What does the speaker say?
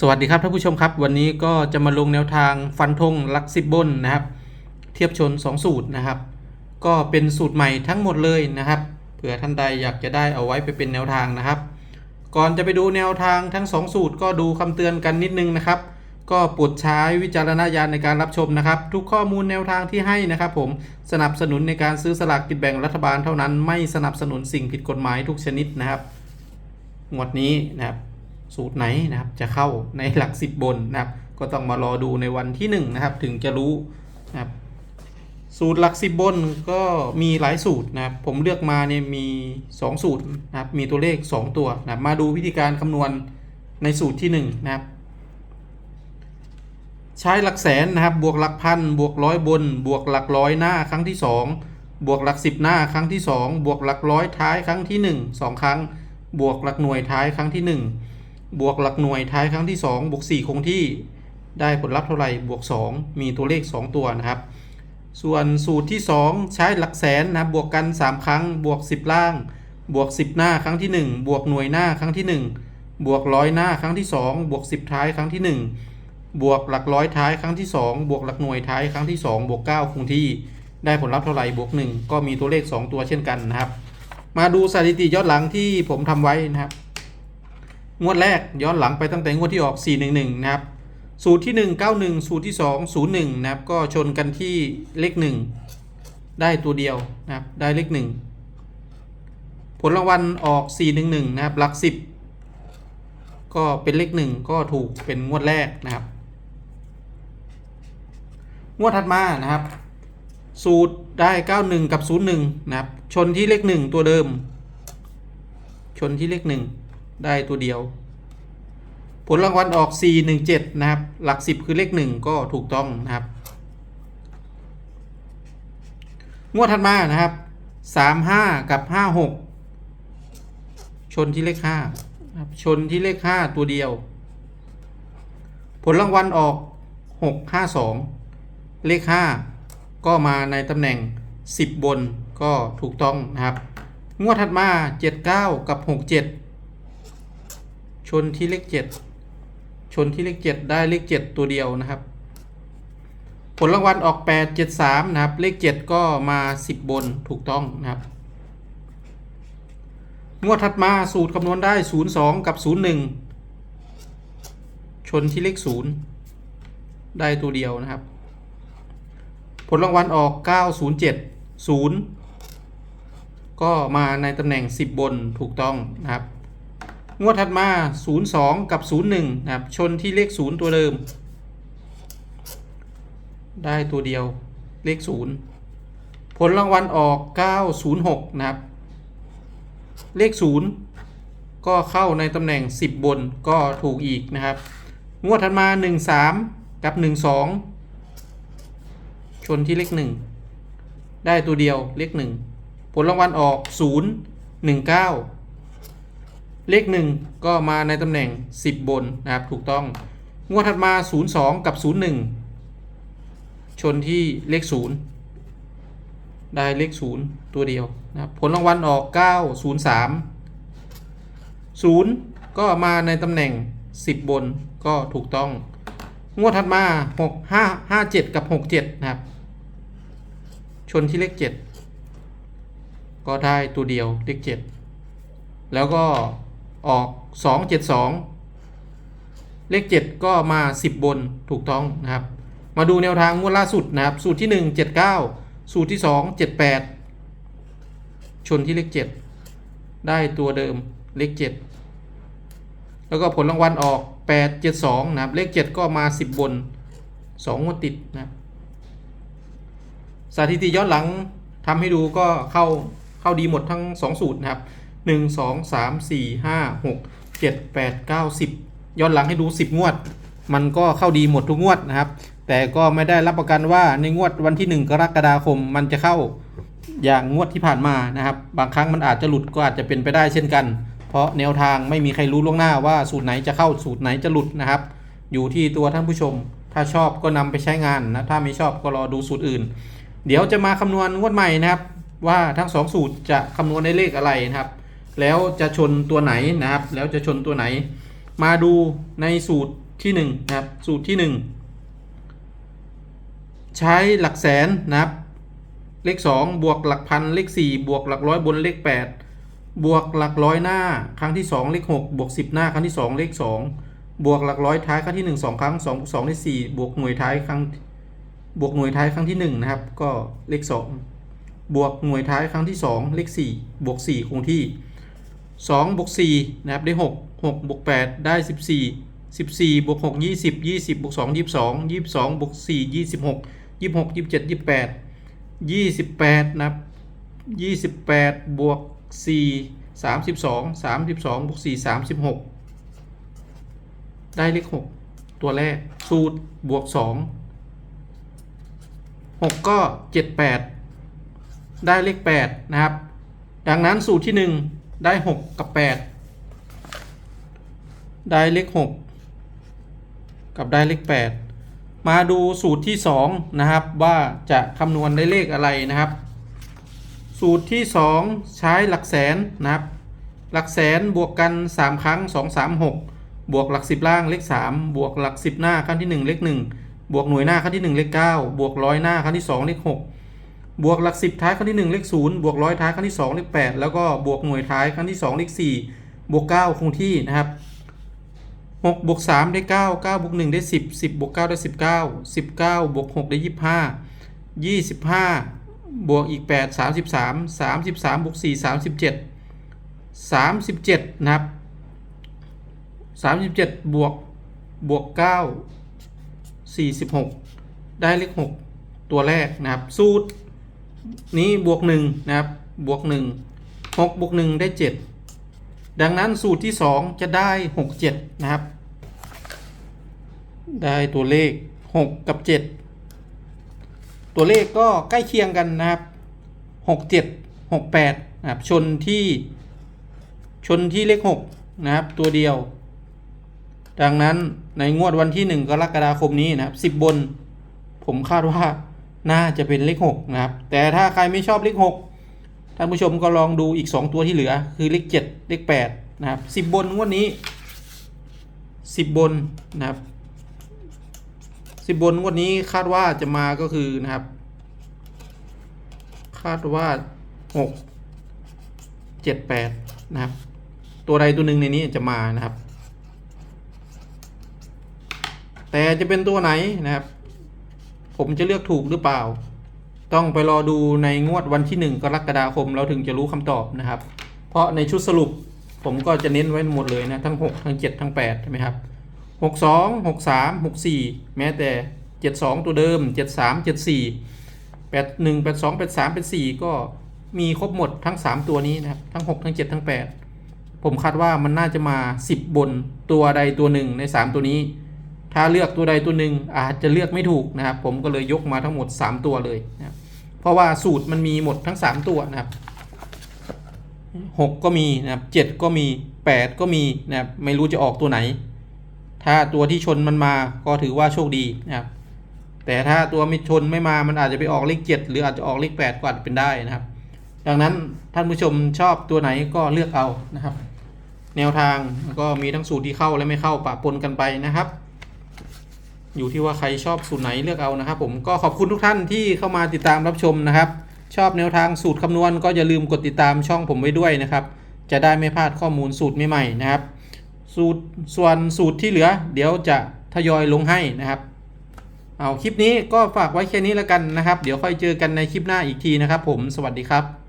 สวัสดีครับท่านผู้ชมครับ วันนี้ก็จะมาลงแนวทางฟันธงลักสิบบนนะครับ เทียบชน 2 สูตรนะครับ ก็เป็นสูตรใหม่ทั้งหมดเลยนะครับเผื่อท่านใดอยากจะได้เอาไว้ไปเป็นแนวทางนะครับ ก่อนจะไปดูแนวทางทั้ง 2 สูตรก็ดูคำเตือนกันนิดนึงนะครับ ก็โปรดใช้วิจารณญาณในการรับชมนะครับ ทุกข้อมูลแนวทางที่ให้นะครับ ผมสนับสนุนในการซื้อสลากกินแบ่งรัฐบาลเท่านั้น ไม่สนับสนุนสิ่งผิดกฎหมายทุกชนิดนะครับงวดนี้นะครับ สูตรไหนนะครับ จะเข้าในหลักสิบบนนะครับ ก็ต้องมารอดูในวันที่หนึ่งนะครับถึงจะรู้นะครับสูตรหลักสิบบนก็มีหลายสูตรนะครับ ผมเลือกมาเนี่ยมี 2 สูตรนะครับ มีตัวเลข 2 ตัวนะครับมาดูวิธีการคำนวณในสูตรที่ 1 นะครับ ใช้หลักแสนนะครับ บวกหลักพันบวกร้อยบน บวกหลักร้อยหน้าครั้งที่ 2 บวกหลักสิบหน้าครั้งที่ 2 บวกหลักร้อยท้ายครั้งที่ 1 2 ครั้ง บวกหลักหน่วยท้ายครั้งที่ 1 บวกหลักหน่วยท้ายครั้งที่ 2 บวก 4 คงที่ได้ผลลัพธ์เท่าไหร่บวก 2 มีตัวเลข 2 ตัวนะครับ ส่วนสูตรที่ 2 ใช้หลักแสนนะบบวกกัน 3 ครั้ง บวก 10 ล่าง บวก 10 หน้าครั้งที่ 1 บวกหน่วยหน้าครั้งที่ 1 บวกร้อยหน้าครั้งที่ 2 บวก 10 ท้ายครั้งที่ 1 บวกหลักร้อยท้ายครั้งที่ 2 บวกหลักหน่วยท้ายครั้งที่ 2 บวก 9 คงที่ได้ผลลัพธ์เท่าไหร่บวก 1 ก็มีตัวเลข 2 ตัวเช่นกันนะครับ มาดูสถิติย้อนหลังที่ผมทำไว้นะครับ งวดแรกย้อนหลังไปตั้งแต่งวดที่ออก 411 นะครับ สูตรที่ 1 91 สูตรที่ 2 01 นะครับ ก็ชนกันที่เลข 1 ได้ตัวเดียวนะครับ ได้เลข 1 ผลรางวัลออก 411 นะครับ หลัก 10 ก็เป็นเลข 1 ก็ถูกเป็นงวดแรกนะครับ งวดถัดมานะครับ สูตรได้ 91 กับ 01 นะครับ ชนที่เลข 1 ตัวเดิม ชนที่เลข 1 ได้ตัวเดียว ผลรางวัลออก 417 นะครับ หลัก 10 คือเลข 1 ก็ถูกต้องนะครับ งวดถัดมานะครับ 35 กับ 56 ชนที่เลข5นะครับชนที่เลข 5 ตัวเดียว ผลรางวัลออก 652 เลข 5 ก็มาในตำแหน่ง 10 บนก็ถูกต้องนะครับ งวดถัดมา 79 กับ 67 ชนที่เลข7ชนที่เลข7ได้เลข7ตัวเดียวนะครับ ผลรางวัลออก8 7 3นะครับ เลข7ก็มา10บบนถูกต้องนะครับงวดถัดมาสูตรคำนวณได้02กับ01ชนที่เลข0ได้ตัวเดียวนะครับ ผลรางวัลออก907 0ก็มาในตำแหน่ง10บนถูกต้องนะครับ งวดถัดมา 02 กับ 01 นะครับ ชนที่เลข 0 ตัวเดิม ได้ตัวเดียวเลข 0 ผลรางวัลออก 906 นะครับ เลข 0 ก็เข้าในตำแหน่ง 10 บนก็ถูกอีกนะครับ งวดถัดมา 13 กับ 12 ชนที่เลข 1 ได้ตัวเดียวเลข 1 ผลรางวัลออก 0 19 เลข 1 ก็มาในตำแหน่ง 10 บนนะครับถูกต้อง งวดถัดมา 02 กับ 01 ชนที่เลข 0 ได้เลข 0 ตัวเดียวนะครับผลรางวัลออก 903 0 ก็มาในตำแหน่ง 10 บนก็ถูกต้อง งวดถัดมา 6 5 5 7 กับ 67 นะครับ ชนที่เลข 7 ก็ได้ตัวเดียวเลข 7แล้วก็ ออก 2 7 2 เลข 7 ก็มา 10 บนถูกต้องนะครับ มาดูแนวทางงวดล่าสุดนะครับ สูตรที่ 1 79 สูตรที่ 2 78 ชนที่เลข 7 ได้ตัวเดิมเลข 7 แล้วก็ผลรางวัลออก 8 7 2 นะครับ เลข 7 ก็มา 10 บน 2 งวดติดนะครับสถิติย้อนหลังทำให้ดูก็เข้าเข้าดีหมดทั้ง 2 สูตรนะครับ 1 2 3 4 5 6 7 8 9 10ย้อนหลังให้ดู10งวด มันก็เข้าดีหมดทุกงวดนะครับ แต่ก็ไม่ได้รับประกันว่าในงวดวันที่1กรกฎาคมมันจะเข้าอย่างงวดที่ผ่านมานะครับ บางครั้งมันอาจจะหลุดก็อาจจะเป็นไปได้เช่นกัน เพราะแนวทางไม่มีใครรู้ล่วงหน้าว่าสูตรไหนจะเข้าสูตรไหนจะหลุดนะครับ อยู่ที่ตัวท่านผู้ชม ถ้าชอบก็นำไปใช้งานนะถ้าไม่ชอบก็รอดูสูตรอื่น เดี๋ยวจะมาคำนวณงวดใหม่นะครับ ว่าทั้งสองสูตรจะคำนวณได้เลขอะไรนะครับ แล้วจะชนตัวไหนนะครับ แล้วจะชนตัวไหน มาดูในสูตรที่หนึ่งนะครับ สูตรที่หนึ่งใช้หลักแสนนะครับ เลขสองบวกหลักพันเลขสี่บวกหลักร้อยบนเลขแปดบวกหลักร้อยหน้าครั้งที่สองเลขหกบวกสิบหน้าครั้งที่สองเลขสองบวกหลักร้อยท้ายครั้งที่หนึ่งสองครั้งสองบวกสองได้สี่บวกหน่วยท้ายครั้งบวกหน่วยท้ายครั้งที่หนึ่งนะครับ ก็เลขสองบวกหน่วยท้ายครั้งที่สองเลขสี่บวกสี่คงที่ สองบวกสี่นะครับได้หกหกบวกแปดได้สิบสี่สิบสี่บวกหกยี่สิบยี่สิบบวกสองยี่สิบสองยี่สองบวกสี่ยี่สิบหกยี่หกยี่เจ็ดยี่แปดยี่สิบแปดนะครับยี่สิบแปดบวกสี่สามสิบสองสามสิบสองบวกสี่สามสิบหกได้เลขหกตัวแรก สูตร บวกสองหกก็เจ็ดแปดได้เลขแปดนะครับ ดังนั้นสูตรที่หนึ่ง ได้หกกับแปดได้เลขหกกับได้เลขแปดมาดูสูตรที่2นะครับว่าจะคำนวณได้เลขอะไรนะครับ สูตรที่2ใช้หลักแสนนะครับหลักแสนบวกกัน 3 ครั้ง 2 3 6 บวกหลัก 10 ล่างเลข 3 บวกหลัก 10 หน้าครั้งที่ 1 เลข 1 บวกหน่วยหน้าครั้งที่ 1 เลข 9 บวกร้อยหน้าครั้งที่ 2 เลข 6 บวกหลัก10ท้ายครั้งที่ 1 เลข0บวกร้อยท้ายครั้งที่ 2 เลข 8 แล้วก็บวกหน่วยท้ายครั้งที่ 2 เลข 4 บวก 9 คงที่นะครับหกบวกสามได้เก้าเก้าบวกหนึ่งได้สิบสิบบวกเก้าได้สิบเก้าสิบเก้าบวกหกได้ยี่สิบห้ายี่สิบห้าบวกอีกแปดสามสิบสามสามสิบสามบวกสี่สามสิบเจ็ดสามสิบเจ็ดนะครับสามสิบเจ็ดบวกบวกเก้าสี่สิบหกได้เลขหกตัวแรกนะครับ สูตร นี้บวกหนึ่งนะครับ บวกหนึ่งหกบวกหนึ่งได้เจ็ดดังนั้นสูตรที่2จะได้6 7นะครับ ได้ตัวเลข6กับ7ตัวเลขก็ใกล้เคียงกันนะครับ6 7 6 8นะครับชนที่ชนที่เลข6นะครับ ตัวเดียว ดังนั้นในงวดวันที่1กรกฎาคมนี้นะครับ10บน ผมคาดว่า น่าจะเป็นเลข6นะครับ แต่ถ้าใครไม่ชอบเลข6ท่านผู้ชมก็ลองดูอีก 2 ตัวที่เหลือ คือเลข7เลข8นะครับ 10 บนงวดนี้ 10 บนนะครับ 10 บนงวดนี้คาดว่าจะมาก็คือนะครับ คาดว่า 6 7 8 นะครับ ตัวใดตัวหนึ่งในนี้จะมานะครับ แต่จะเป็นตัวไหนนะครับ ผมจะเลือกถูกหรือเปล่า ต้องไปรอดูในงวดวันที่ 1 กรกฎาคมเราถึงจะรู้คำตอบนะครับ เพราะในชุดสรุปผมก็จะเน้นไว้หมดเลยนะ ทั้ง 6 ทั้ง 7 ทั้ง8ใช่ไหมครับ 62 63 64 แม้แต่ 72 ตัวเดิม 73 74 81 82 83 84 ก็มีครบหมดทั้ง 3 ตัวนี้นะครับ ทั้ง 6 ทั้ง 7 ทั้ง 8 ผมคาดว่ามันน่าจะมา 10 บนตัวใดตัวหนึ่งใน 3 ตัวนี้ ถ้าเลือกตัวใดตัวหนึ่งอาจจะเลือกไม่ถูกนะครับ ผมก็เลยยกมาทั้งหมด 3 ตัวเลยนะครับเพราะว่าสูตรมันมีหมดทั้ง 3 ตัวนะครับ6ก็มีนะครับ7ก็มี 8 ก็มีนะครับไม่รู้จะออกตัวไหน ถ้าตัวที่ชนมันมาก็ถือว่าโชคดีนะครับแต่ถ้าตัวไม่ชนไม่มามันอาจจะไปออกเลข 7 หรืออาจจะออกเลข 8 ก็อาจจะเป็นได้นะครับ ดังนั้นท่านผู้ชมชอบตัวไหนก็เลือกเอานะครับ แนวทางก็มีทั้งสูตรที่เข้าและไม่เข้าปะปนกันไปนะครับ อยู่ที่ว่าใครชอบสูตรไหนเลือกเอานะครับ ผมก็ขอบคุณทุกท่านที่เข้ามาติดตามรับชมนะครับ ชอบแนวทางสูตรคำนวณ ก็อย่าลืมกดติดตามช่องผมไว้ด้วยนะครับ จะได้ไม่พลาดข้อมูลสูตรใหม่ๆนะครับ สูตรส่วนสูตรที่เหลือ เดี๋ยวจะทยอยลงให้นะครับ เอาคลิปนี้ก็ฝากไว้แค่นี้แล้วกันนะครับ เดี๋ยวค่อยเจอกันในคลิปหน้าอีกทีนะครับ ผมสวัสดีครับ